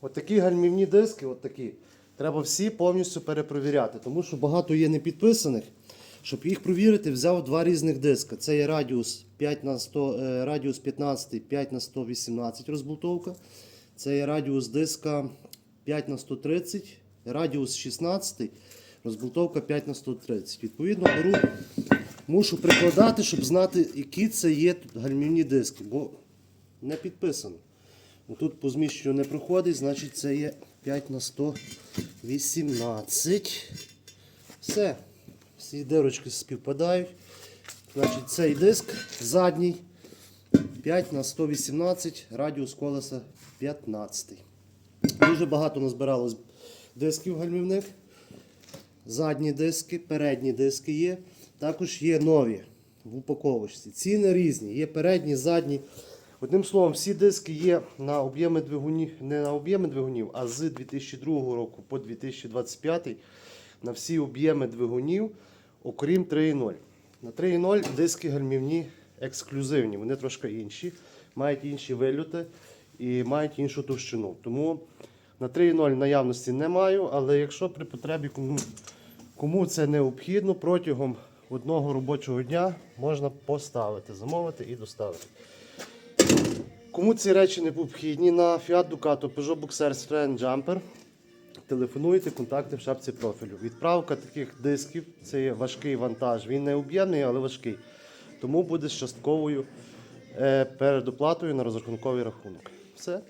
От такі гальмівні диски, от такі, треба всі повністю перепровіряти, тому що багато є непідписаних. Щоб їх провірити, взяв два різних диска. Це є радіус 5 на 100, е, радіус 15, 5 на 118 розболтовка. Це є радіус диска 5 на 130, радіус 16, розболтовка 5 на 130. Відповідно, беру, мушу прикладати, щоб знати, які це є тут гальмівні диски, бо не підписано. Тут по зміщенню не проходить, значить це є 5 на 118. Все. Всі дирочки співпадають. Значить, цей диск задній 5 на 118, радіус колеса 15. Дуже багато назбиралось дисків гальмівних. Задні диски, передні диски є. Також є нові в упаковочці. Ціни різні. Є передні, задні. Одним словом, всі диски є на об'єми двигунів, не на об'єми двигунів, а з 2002 року по 2025 на всі об'єми двигунів, окрім 3.0. На 3.0 диски гальмівні ексклюзивні, вони трошки інші, мають інші вильоти і мають іншу товщину. Тому на 3.0 наявності не маю, але якщо при потребі кому, кому це необхідно, протягом одного робочого дня можна поставити, замовити і доставити. Кому ці речі не необхідні на Fiat Ducato, Peugeot Boxer, Citroen Jumper, телефонуйте, контакти в шапці профілю. Відправка таких дисків це є важкий вантаж. Він не об'ємний, але важкий. Тому буде з частковою е, передоплатою на розрахунковий рахунок. Все.